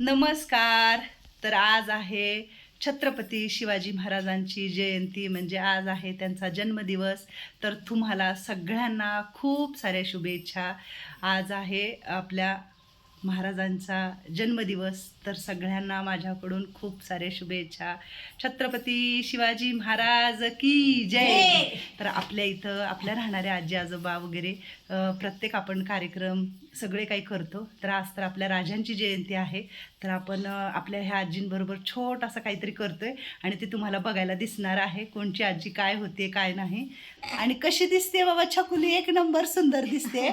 नमस्कार. तर आज आहे छत्रपती शिवाजी महाराजांची जयंती म्हणजे आज आहे त्यांचा जन्मदिवस. तर तुम्हाला सगळ्यांना खूप साऱ्या शुभेच्छा. आज आहे आपल्या महाराजांचा जन्मदिवस. तर सगळ्यांना माझ्याकडून खूप साऱ्या शुभेच्छा. छत्रपती शिवाजी महाराज की जय. तर आपल्या इथं आपल्या राहणाऱ्या आजी आजोबा वगैरे प्रत्येक आपण कार्यक्रम सगळे काही करतो. तर आज तर आपल्या राजांची जयंती आहे. तर आपण आपल्या ह्या आजींबरोबर छोटासा काहीतरी करतोय आणि ते तुम्हाला बघायला दिसणार आहे कोणची आजी काय होते काय नाही. आणि कशी दिसते बाबा छकुली? एक नंबर सुंदर दिसते.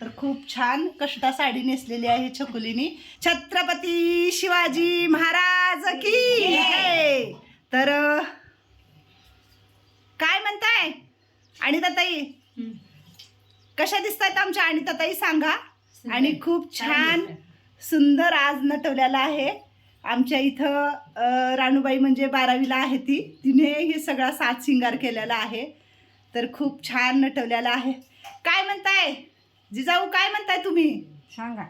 तर खूप छान कष्टा साडी नेसलेली आहे छकुलीनी. छत्रपती शिवाजी महाराज की जय. तर काय म्हणताय? आणि ताई कशा दिसतायत आमच्या आणि ताई सांगा आणि खूप छान सुंदर आज नटवलेला आहे. आमच्या इथं राणूबाई म्हणजे बारावीला आहे ती. तिने हे सगळा सात शिंगार केलेला आहे. तर खूप छान नटवलेला आहे. काय म्हणताय? जिजाऊ काय म्हणताय तुम्ही? सांगा.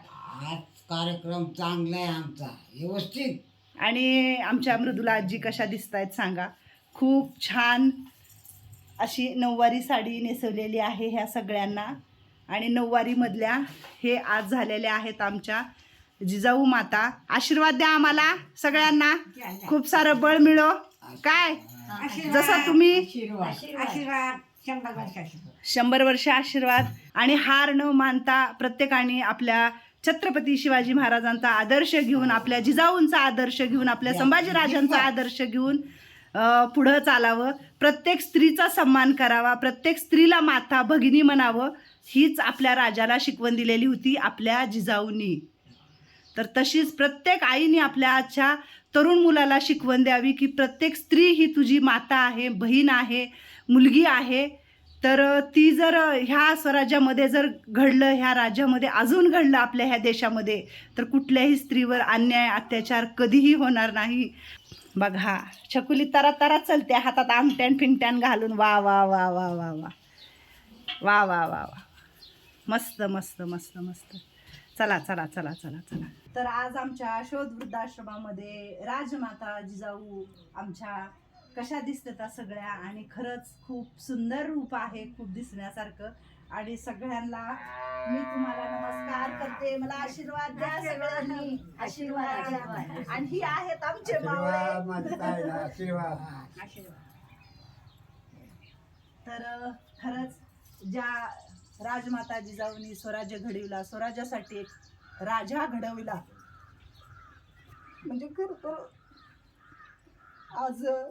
कार्यक्रम चांगला आहे आमचा व्यवस्थित. आणि आमच्या मृदुला आजी कशा दिसत आहेत सांगा. खूप छान अशी नऊवारी साडी नेसवलेली आहे ह्या सगळ्यांना. आणि नऊवारीमधल्या हे आज झालेल्या आहेत आमच्या जिजाऊ माता. आशीर्वाद द्या आम्हाला सगळ्यांना. खूप सारं बळ मिळो. काय? जसं तुम्ही आशीर्वाद. शंभर वर्षाची शंभर वर्ष आशीर्वाद. आणि हार न मानता प्रत्येकाने आपल्या छत्रपती शिवाजी महाराजांचा आदर्श घेऊन आपल्या जिजाऊंचा आदर्श घेऊन आपल्या संभाजीराजांचा आदर्श घेऊन पुढं चालावं. प्रत्येक स्त्रीचा सन्मान करावा प्रत्येक स्त्रीला माता भगिनी म्हणावं हीच आपल्या राजाला शिकवण दिलेली होती आपल्या जिजाऊंनी. तर तशीच प्रत्येक आईने आपल्या आजच्या तरुण मुलाला शिकवण द्यावी की प्रत्येक स्त्री ही तुझी माता आहे बहीण आहे मुलगी आहे तर ती जर ह्या स्वराज्यामध्ये जर घडलं ह्या राज्यामध्ये अजून घडलं आपल्या ह्या देशामध्ये तर कुठल्याही स्त्रीवर अन्याय अत्याचार कधीही होणार नाही. बघा छकुली तरा तरा चलते हातात आमट्यान फिंगट्यान घालून वा वा वा वा वा वा. वा वा वा वा. मस्त मस्त मस्त मस्त. चला चला चला चला चला. तर आज आमच्या शोध वृद्धाश्रमामध्ये राजमाता जिजाऊ आमच्या कशा दिसतात सगळ्या? आणि खरंच खूप सुंदर रूप आहे खूप दिसण्यासारखं. आणि सगळ्यांना मी तुम्हाला नमस्कार करते. मला आशीर्वाद द्या सगळ्यांनी. आशीर्वाद द्या आणि ही आहेत आमचे आशीर्वाद मावळे. तर अ, खरंच ज्या राजमाता जिजाऊनी स्वराज्य घडविला स्वराज्यासाठी एक राजा घडविला. म्हणजे खरं तर आज अ,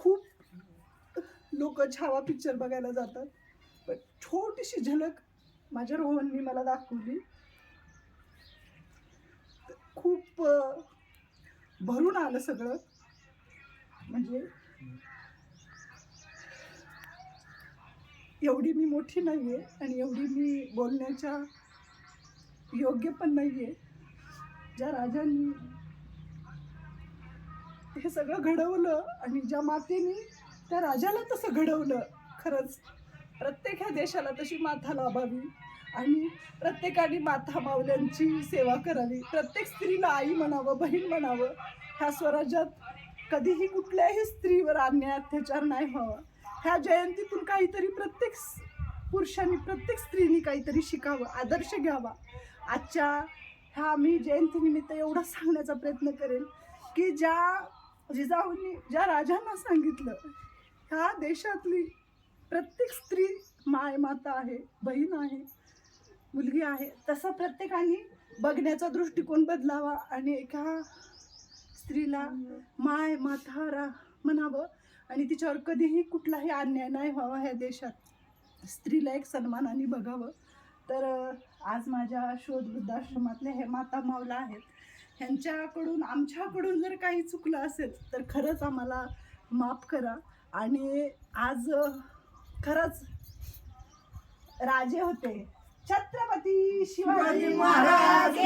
खूप लोक छावा पिक्चर बघायला जातात. पण छोटीशी झलक माझ्या रोहननी मला दाखवली. खूप भरून आलं सगळं. म्हणजे एवढी मी मोठी नाही आहे आणि एवढी मी बोलण्याच्या योग्य पण नाही आहे ज्या राजांनी हे सगळं घडवलं आणि ज्या मातेने त्या राजाला तसं घडवलं खरंच. प्रत्येक ह्या देशाला तशी माथा लाभावी आणि प्रत्येकाने माथा मावल्यांची सेवा करावी. प्रत्येक स्त्रीला आई म्हणावं बहीण म्हणावं ह्या स्वराज्यात कधीही कुठल्याही स्त्रीवर अन्याय अत्याचार नाही व्हावा. ह्या जयंतीतून काहीतरी प्रत्येक पुरुषांनी प्रत्येक स्त्रीनी काहीतरी शिकावं आदर्श घ्यावा. आजच्या ह्या मी जयंतीनिमित्त एवढं सांगण्याचा प्रयत्न करेन की ज्या जिजाऊंनी ज्या राजांना सांगितलं ह्या देशातली प्रत्येक स्त्री माय माता आहे बहीण आहे मुलगी आहे तसं प्रत्येकाने बघण्याचा दृष्टिकोन बदलावा आणि एका स्त्रीला माय माता रा म्हणावं. आणि तिच्यावर कधीही कुठलाही अन्याय नाही व्हावा ह्या देशात. स्त्रीला एक सन्मानाने बघावं. तर आज माझ्या शोध वृद्धाश्रमातले हे माता मावला आहेत. ह्यांच्याकडून आमच्याकडून जर काही चुकलं असेल तर खरंच आम्हाला माफ करा. आणि आज खरंच राजे होते. छत्रपती शिवाजी महाराज!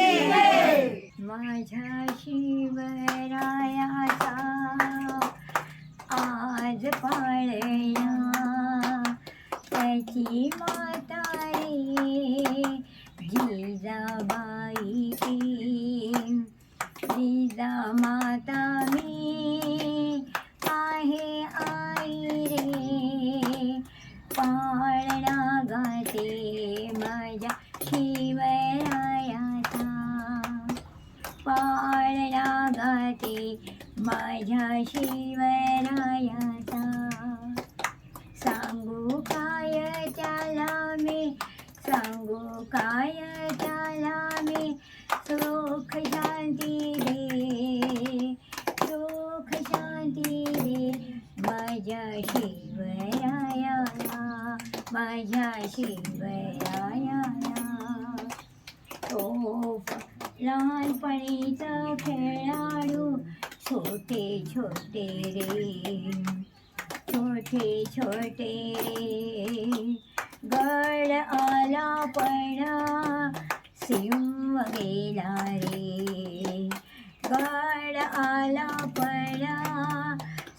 माझ्या शिवरायाचा आज पाळला त्याची माता रे जिजाबाई ती एकदा माता मी आहे आई रे. पाळणा गाते माझ्या शिवरायाचा. पाळणा गाते माझ्या शिवरायाचा. सांगू काय त्याला मी? सांगू काय त्याला मी? सुख शांती दे सुख शांती दे माझ्या शिवरायाला माझ्या शिवरायाला तो लहानपणीचा खेळाडू छोटे छोटे रे छोटे छोटे रे गड आला पडा सिंह गेला रे गड आला पडा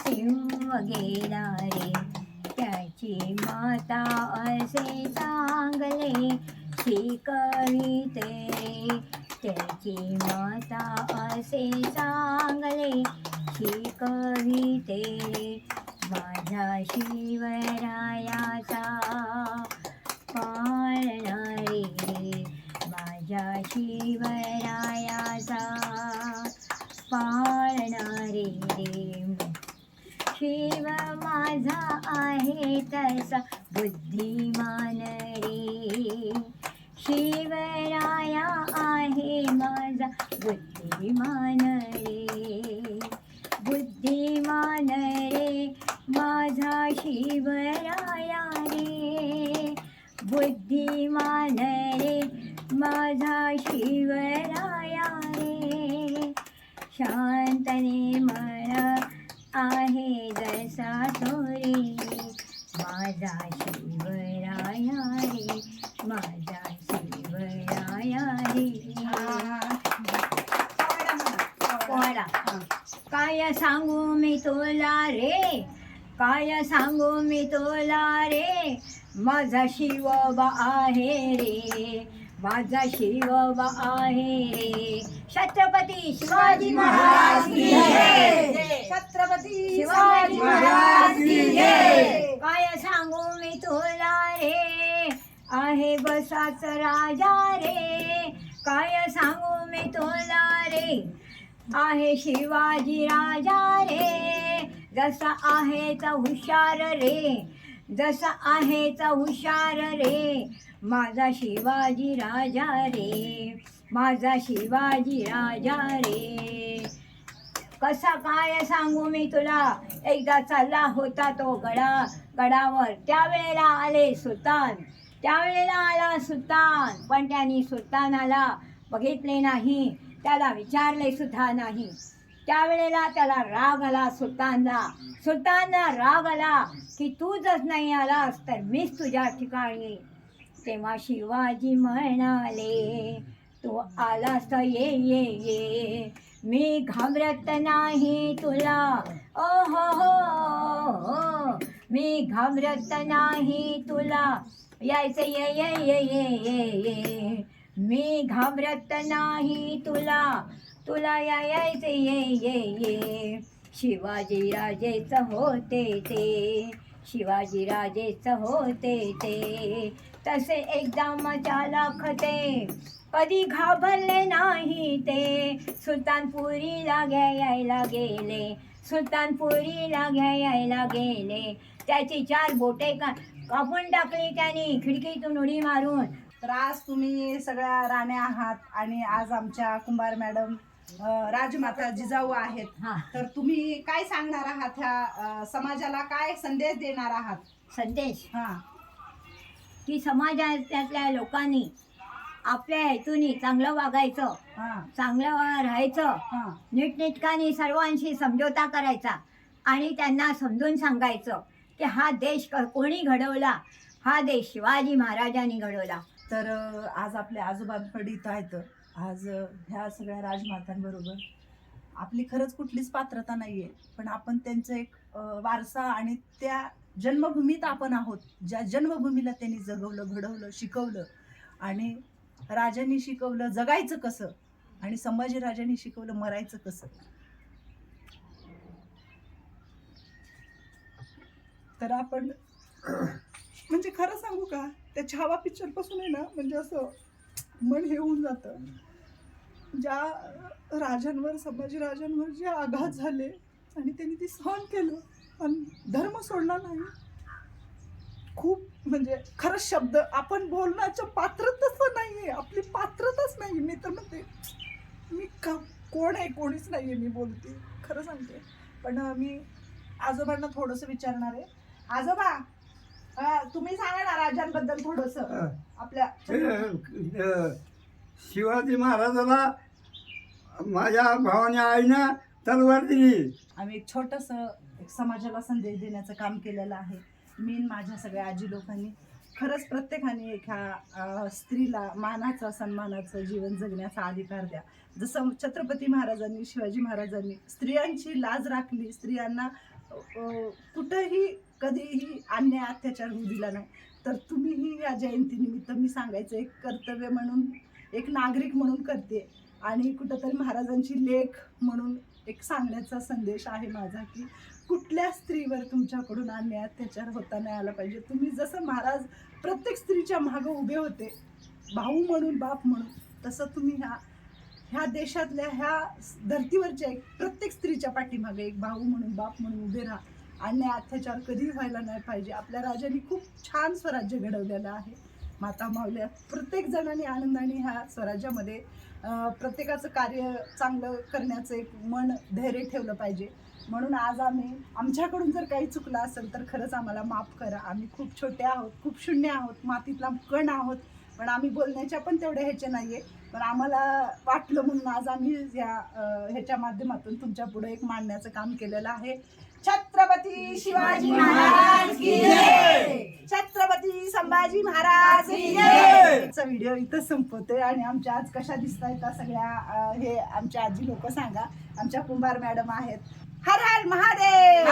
सिंह गेला रे. त्याची माता असे चांगले शिकविते रे त्याची माता असे चांगले शिकविते रे माझ्या शिवरायाचा पाळणारे रे माझ्या शिवरायाचा पाळणारे रे. शिव माझा आहे तसा बुद्धिमान रे. शिवराया आहे माझा बुद्धिमान रे. बुद्धिमान रे माझा शिवराया रे. बुद्धिमान रे माझा शिवराया रे. शांतने मा आहे जसा तोरे माझा शिवराया रे माझा शिवराया रे पोहाडा काय सांगू मी तुला रे? काय सांगू मी तुला रे? माझा शिवबा आहे रे. माझा शिवबा आहे. छत्रपती शिवाजी महाराज की जय. छत्रपती शिवाजी महाराज की जय. काय सांगू मी तुला रे? आहे बसाच राजा रे. काय सांगू मी तुला रे? आहे शिवाजी राजा रे. जसा आहे चा हुशार रे. जसा आहे चा हुशार रे. माझा शिवाजी राजा रे. माझा शिवाजी राजा रे. कसा काय सांगू मी तुला? एकदा चालला होता तो गडा गडावर. त्यावेळेला आले सुलतान. त्यावेळेला आला सुलतान पण त्यांनी सुलतानाला बघितले नाही. त्याला विचारले सुद्धा नाही. त्यावेळेला त्याला राग आला सुलतानला. सुलतानला राग आला की तू जर नाही आलास तर मीच तुझ्या ठिकाणी. तेव्हा शिवाजी म्हणाले तू आलास तर ये ये ये. मी घाबरत नाही तुला. ओ हो हो हो. मी घाबरत नाही तुला. यायचं ये ये ये ये ये ये. मी घाबरत नाही तुला. तुला या यायचे ये ये ये. शिवाजी राजेच होते ते. शिवाजी राजेच होते ते. तसे एकदा मजा लाखते. कधी घाबरले नाही ते. सुलतानपुरीला घ्यायला गेले. सुलतानपुरीला घ्यायला गेले. त्याची चार बोटे का कापून टाकली त्यांनी खिडकीतून उडी मारून. तर आज तुम्ही सगळ्या राण्या आहात आणि आज आमच्या कुंभार मॅडम राजमाता जिजाऊ आहेत. हा. तर तुम्ही काय सांगणार आहात ह्या अं, समाजाला? काय संदेश देणार आहात? संदेश? हा. की समाजातल्या लोकांनी आपल्या हेतूनी चांगलं वागायचं हा. चांगलं राहायचं हा. नीटनेटकाने सर्वांशी समझोता करायचा आणि त्यांना समजून सांगायचं की हा देश क- कोणी घडवला? हा देश शिवाजी महाराजांनी घडवला. तर अं, आज आपल्या आजोबांकडे इथं आहेत. आज ह्या सगळ्या राजमातांबरोबर आपली खरंच कुठलीच पात्रता नाहीये पण आपण त्यांचं एक वारसा आणि त्या जन्मभूमीत आपण आहोत ज्या जन्मभूमीला त्यांनी जगवलं घडवलं शिकवलं आणि राजांनी शिकवलं जगायचं कसं आणि संभाजीराजांनी शिकवलं मरायचं कसं. तर आपण म्हणजे खरं सांगू का त्या छावा पिक्चरपासून आहे ना म्हणजे असं मन हे होऊन जातं. ज्या राजांवर संभाजी राजांवर जे आघात झाले आणि त्यांनी ती सहन केलं पण धर्म सोडला नाही. खूप म्हणजे खरंच शब्द आपण बोलण्याचं पात्र तसं आहे आपली पात्रताच नाही मी तर म्हणते मी का कोण आहे कोणीच नाही आहे मी बोलते खरं सांगते. पण मी आजोबांना थोडंसं विचारणार आहे. आजोबा तुम्ही सांगा ना राजांबद्दल थोडस. आपल्या अ, शिवाजी महाराजाला माझ्या भावाने आईनं तलवार दिली. आम्ही एक छोटस एक समाजाला संदेश देण्याचं काम केलेलं आहे. मी माझ्या सगळ्या आजी लोकांनी खरंच प्रत्येकाने एका अं, स्त्रीला मानाचं सन्मानाचं जीवन जगण्याचा अधिकार द्या. जसं छत्रपती महाराजांनी शिवाजी महाराजांनी स्त्रियांची लाज राखली स्त्रियांना कुठंही कधीही अन्याय अत्याचार होऊ दिला नाही. तर तुम्हीही या जयंतीनिमित्त मी सांगायचं एक कर्तव्य म्हणून एक नागरिक म्हणून करते. आणि कुठंतरी महाराजांची लेख म्हणून एक सांगण्याचा संदेश आहे माझा की कुठल्या स्त्रीवर तुमच्याकडून अन्याय अत्याचार होता नाही आला पाहिजे. तुम्ही जसं महाराज प्रत्येक स्त्रीच्या मागं उभे होते भाऊ म्हणून बाप म्हणून तसं तुम्ही ह्या ह्या देशातल्या ह्या धर्तीवरच्या एक प्रत्येक स्त्रीच्या पाठीमागे एक भाऊ म्हणून बाप म्हणून उभे राहा. अन्याय अत्याचार कधी व्हायला नाही पाहिजे. आपल्या राजांनी खूप छान स्वराज्य घडवलेलं आहे. माता मावल्या प्रत्येक जणांनी आनंदाने ह्या स्वराज्यामध्ये प्रत्येकाचं कार्य चांगलं करण्याचं एक मन धैर्य ठेवलं पाहिजे. म्हणून आज आम्ही आमच्याकडून जर काही चुकलं असेल तर खरंच आम्हाला माफ करा. आम्ही खूप छोटे आहोत खूप शून्य आहोत मातीतला कण आहोत. पण आम्ही बोलण्याच्या पण तेवढ्या ह्याचे नाही आहे पण आम्हाला वाटलं म्हणून आज आम्ही या ह्याच्या माध्यमातून तुमच्यापुढे एक मांडण्याचं काम केलेलं आहे. छत्रपती शिवाजी महाराज की छत्रपती संभाजी महाराज चा व्हिडिओ इथं संपवतोय आणि आमच्या आज कशा दिसत आहेत त्या सगळ्या हे आमच्या आजी लोक सांगा. आमच्या कुंभार मॅडम आहेत. हर हर महादेव!